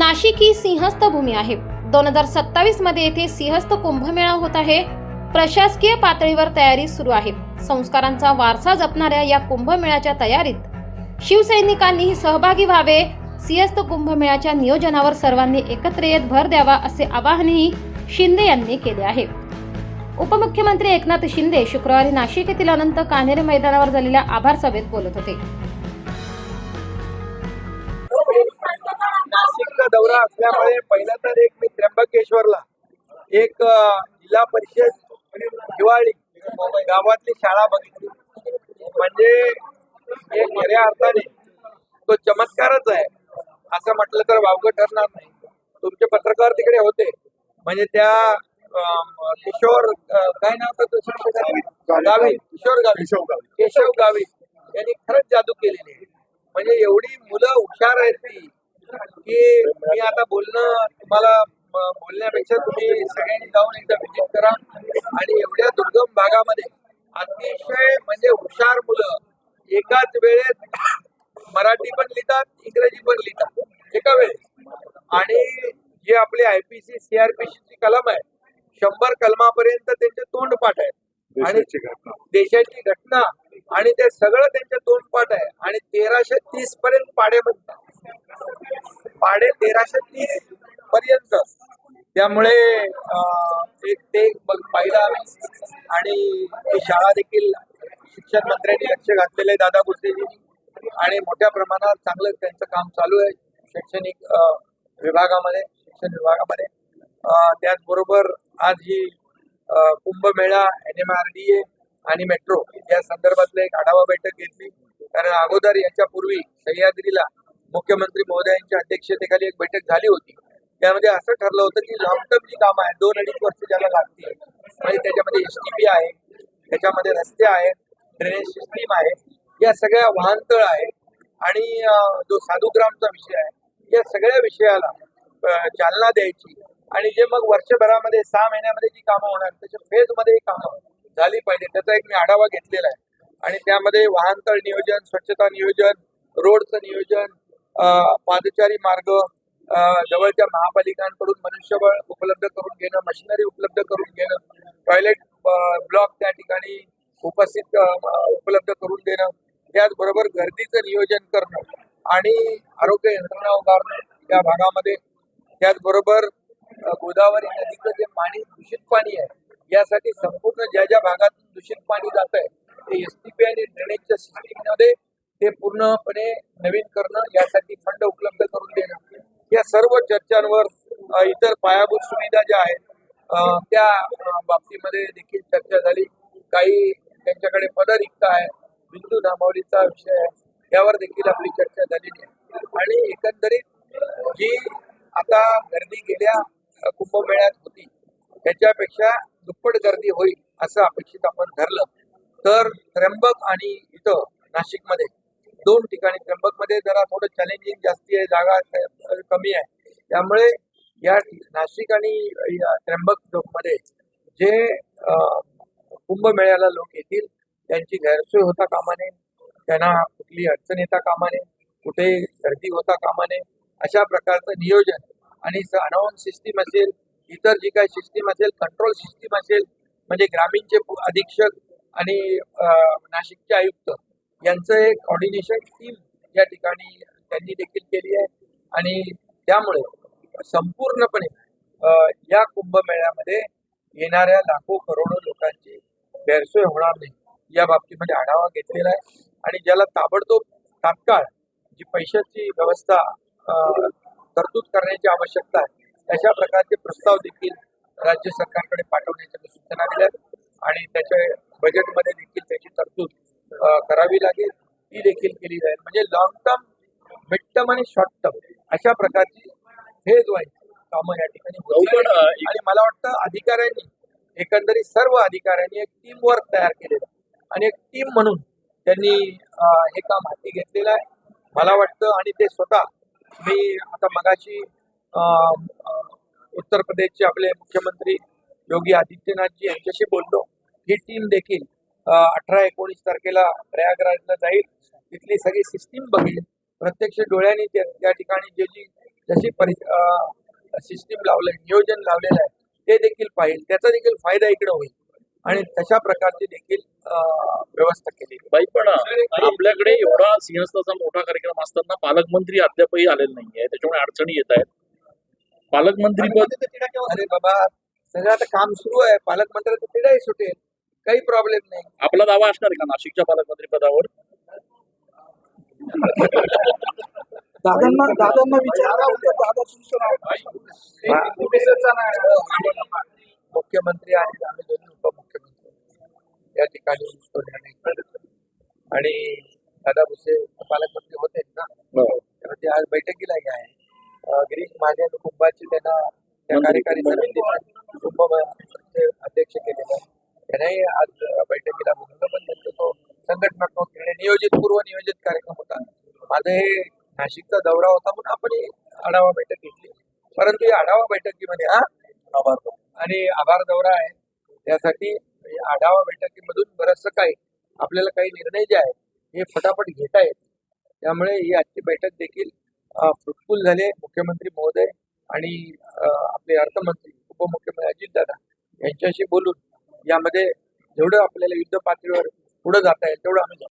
नाशिक ही सिंहस्थ भूमी आहे. दोन हजार सत्तावीसमध्ये येथे सिंहस्थ कुंभमेळा होत आहे. प्रशासकीय पातळीवर तयारी सुरू आहे. संस्कारांचा वारसा जपणाऱ्या या कुंभमेळ्याच्या तयारीत शिवसैनिकांनीही सहभागी व्हावे. सिंहस्थ कुंभमेळ्याच्या नियोजनावर सर्वांनी एकत्र येत भर द्यावा असे आवाहनही शिंदे यांनी केले आहे. उपमुख्यमंत्री एकनाथ शिंदे शुक्रवारी नाशिक येथील अनंत कान्हेरे मैदानावर झालेल्या आभार सभेत बोलत होते. दौरा असल्यामुळे पहिला तर एक मी त्र्यंबकेश्वरला एक जिल्हा परिषद हिवाळी गावातली शाळा बघितली. म्हणजे एक खऱ्या अर्थाने तो चमत्कारच आहे. असं म्हटलं तर वावगं ठरणार नाही. तुमचे पत्रकार तिकडे होते. म्हणजे त्या किशोर काय नाव? गावी? किशोर गावी. केशव गावी. केशव गावी. यांनी खरंच जादू केलेली आहे. म्हणजे एवढी मुलं हुशार आहेत ती. की मी आता बोलणं तुम्हाला बोलण्यापेक्षा तुम्ही सगळ्यांनी जाऊन एकदा विजिट करा. आणि एवढ्या दुर्गम भागामध्ये अतिशय म्हणजे हुशार मुलं एकाच वेळेत मराठी पण लिहितात इंग्रजी पण लिहितात एका वेळेस आणि जे आपले आयपीसी सीआरपीसी ची कलम आहे शंभर कलमापर्यंत त्यांचे तोंडपाठ आहेत आणि देशाची घटना. आणि ते सगळं त्यांच्या तोंडपाठ आहे. आणि तेराशे तीस पर्यंत पाडे म्हणतात पाडे तेराशे तीस पर्यंत. त्यामुळे एक ते पाहिलं आम्ही. आणि शाळा देखील शिक्षण मंत्र्यांनी लक्ष घातलेले दादा भुसेजी आणि मोठ्या प्रमाणात चांगलं त्यांचं काम चालू आहे शैक्षणिक विभागामध्ये शिक्षण विभागामध्ये. त्याचबरोबर आज ही Kumbh Mela N M R D A आणि मेट्रो या संदर्भातलं एक आढावा बैठक घेतली. कारण अगोदर याच्यापूर्वी सह्याद्रीला मुख्यमंत्री महोदयांच्या अध्यक्षतेखाली एक बैठक झाली होती. त्यामध्ये असं ठरलं होतं की लॉंग टर्म जी कामं आहेत दोन अडीच वर्ष ज्याला लागतील म्हणजे त्याच्यामध्ये एस टी पी आहे त्याच्यामध्ये रस्ते आहेत ड्रेनेज सिस्टीम आहे या सगळ्या वाहनतळ आहे आणि जो साधुग्रामचा विषय आहे या सगळ्या विषयाला चालना द्यायची. आणि जे मग वर्षभरामध्ये सहा महिन्यामध्ये जी कामं होणार त्याच्या फेजमध्ये ही कामं झाली पाहिजे त्याचा एक मी आढावा घेतलेला आहे. आणि त्यामध्ये वाहनतळ नियोजन स्वच्छता नियोजन रोडचं नियोजन पादचारी मार्ग जवळच्या महापालिकांकडून मनुष्यबळ उपलब्ध करून घेणं मशिनरी उपलब्ध करून घेणं टॉयलेट ब्लॉक त्या ठिकाणी उपस्थित उपलब्ध करून देणं त्याचबरोबर गर्दीचं नियोजन करणं आणि आरोग्य यंत्रणा उभारणं त्या भागामध्ये. त्याचबरोबर गोदावरी नदीचं जे पाणी दूषित पाणी आहे यासाठी संपूर्ण ज्या ज्या भागातून दूषित पाणी जात आहे ते एस टी पी आणि ड्रेनेजच्या सिस्टीममध्ये ते पूर्णपणे नवीन करणं यासाठी फंड उपलब्ध करून देणं. या सर्व चर्चांवर इतर पायाभूत सुविधा ज्या आहेत त्या बाबतीमध्ये देखील चर्चा झाली. काही त्यांच्याकडे पदरिक्त आहे बिंदू नामावलीचा विषय आहे. यावर देखील आपली चर्चा झालेली आहे. आणि एकंदरीत जी आता गर्दी गेल्या कुंभमेळ्यात होती त्याच्यापेक्षा दुप्पट गर्दी होईल असं अपेक्षित आपण धरलं. तर त्र्यंबक आणि इथं नाशिकमध्ये दोन ठिकाणी त्र्यंबकमध्ये जरा थोडं चॅलेंजिंग जास्ती आहे जागा कमी आहे. त्यामुळे या नाशिक आणि या त्र्यंबकमध्ये जे कुंभमेळ्याला लोक येतील त्यांची गैरसोय होता कामा नये त्यांना कुठली अडचण येता कामा नये कुठे गर्दी होता कामा नये अशा प्रकारचं नियोजन. आणि अनाऊन्स सिस्टीम असेल इतर जी काही सिस्टीम असेल कंट्रोल सिस्टीम असेल म्हणजे ग्रामीणचे अधीक्षक आणि नाशिकचे आयुक्त यांचं एक कॉर्डिनेशन टीम या ठिकाणी त्यांनी देखील केली आहे. आणि त्यामुळे संपूर्णपणे या कुंभमेळ्यामध्ये येणाऱ्या लाखो करोडो लोकांची गैरसोय होणार नाही या बाबतीमध्ये आढावा घेतलेला आहे. आणि ज्याला ताबडतोब तात्काळ जी पैशाची व्यवस्था तरतूद करण्याची आवश्यकता आहे तशा प्रकारचे प्रस्ताव देखील राज्य सरकारकडे पाठवण्याच्या सूचना दिल्या आणि त्याच्या बजेटमध्ये देखील त्याची तरतूद करावी लागेल ती देखील केली जाईल. म्हणजे लॉंग टर्म मिड टर्म आणि शॉर्ट टर्म अशा प्रकारची फेज वाईज कामं या ठिकाणी आणि मला वाटतं अधिकाऱ्यांनी एकंदरीत सर्व अधिकाऱ्यांनी एक टीम वर्क तयार केलेलं आहे. आणि एक टीम म्हणून त्यांनी हे काम हाती घेतलेलं आहे. मला वाटतं आणि ते स्वतः मी आता मगाशी उत्तर प्रदेशचे आपले मुख्यमंत्री योगी आदित्यनाथजी यांच्याशी बोललो. ही टीम देखील अठरा एकोणीस तारखेला प्रयागराजला जाईल. तिथली सगळी सिस्टीम बघेल. प्रत्यक्ष डोळ्यांनी त्या त्या ठिकाणी जे जी जशी परि सिस्टीम लावलंय नियोजन लावलेलं आहे ते देखील पाहिजे त्याचा देखील फायदा इकडे होईल. आणि तशा प्रकारची देखील व्यवस्था केली बाई पण आपल्याकडे एवढा सिंहस्थाचा मोठा कार्यक्रम असताना पालकमंत्री अद्यापही आलेले नाहीये. त्याच्यामुळे अडचणी येत आहेत. पालकमंत्री पद अरे बाबा सगळं आता काम सुरू आहे. पालकमंत्र्याचं तिडाही सुटेल. काही प्रॉब्लेम नाही. आपला दावा असणार का नाशिकच्या पालकमंत्री पदावर दादांना दादांना दादा तुमचं नाव मुख्यमंत्री आणि आम्ही दोन्ही उपमुख्यमंत्री. या ठिकाणी तो निर्णय घेतला. आणि दादा भुसे पालकमंत्री होते ना? तर ते आज बैठकीला आहे. गिरीश महाजन कुंभाची त्यांना त्या कार्यकारी समितीचे कुंभचे अध्यक्ष केलेले आहे त्याने आज बैठकीला बोलवलं पण तो संघटनात्मक निर्णय नियोजित पूर्व नियोजित कार्यक्रम होता माझं हे नाशिकचा दौरा होता म्हणून आपण आढावा बैठक घेतली. परंतु या आढावा बैठकीमध्ये हा आभार आणि आभार दौरा आहे. त्यासाठी या आढावा बैठकीमधून बरचसं काही आपल्याला काही निर्णय जे आहेत हे फटाफट घेता येत त्यामुळे ही आजची बैठक देखील फ्रुटफुल झाले मुख्यमंत्री महोदय आणि आपले अर्थमंत्री उपमुख्यमंत्री अजितदादा यांच्याशी बोलून यामध्ये जेवढं आपल्याला युद्ध पातळीवर पुढे जाता येईल तेवढं आम्ही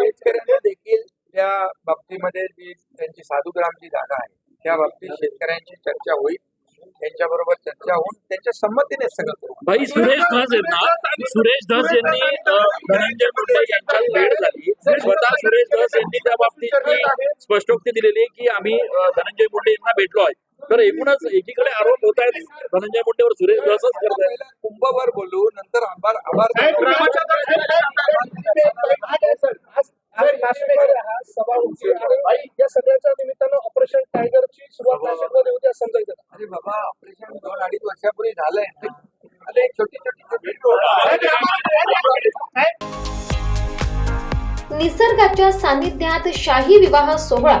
शेतकऱ्यांना देखील त्या बाबतीमध्ये जी त्यांची साधुग्रामची जागा आहे त्या बाबतीत शेतकऱ्यांची चर्चा होईल. त्यांच्याबरोबर चर्चा होऊन त्यांच्या संमतीने सगळं करू. भाई सुरेश धस यांना सुरेश धस यांनी धनंजय मुंडे यांच्यात भेट झाली. स्वतः सुरेश धस यांनी त्या बाबतीत स्पष्टोक्ती दिलेली आहे की आम्ही धनंजय मुंडे यांना भेटलो आहे. तर एकूणच एकीकडे आरोप होत आहेत धनंजय मुंडेवर सुरेश धसच करत आहेत कुंभवर बोलू नंतर आभार आभार सभा होती आणि या सगळ्याच्या निमित्तानं ऑपरेशन टायगरची सुरुवात नाशिकमध्ये होती असं समजायचं अरे बाबा ऑपरेशन दोन अडीच वर्षापूर्वी झालंय अरे छोटी छोटी छोटी निसर्गाच्या सानिध्यात शाही विवाह सोहळा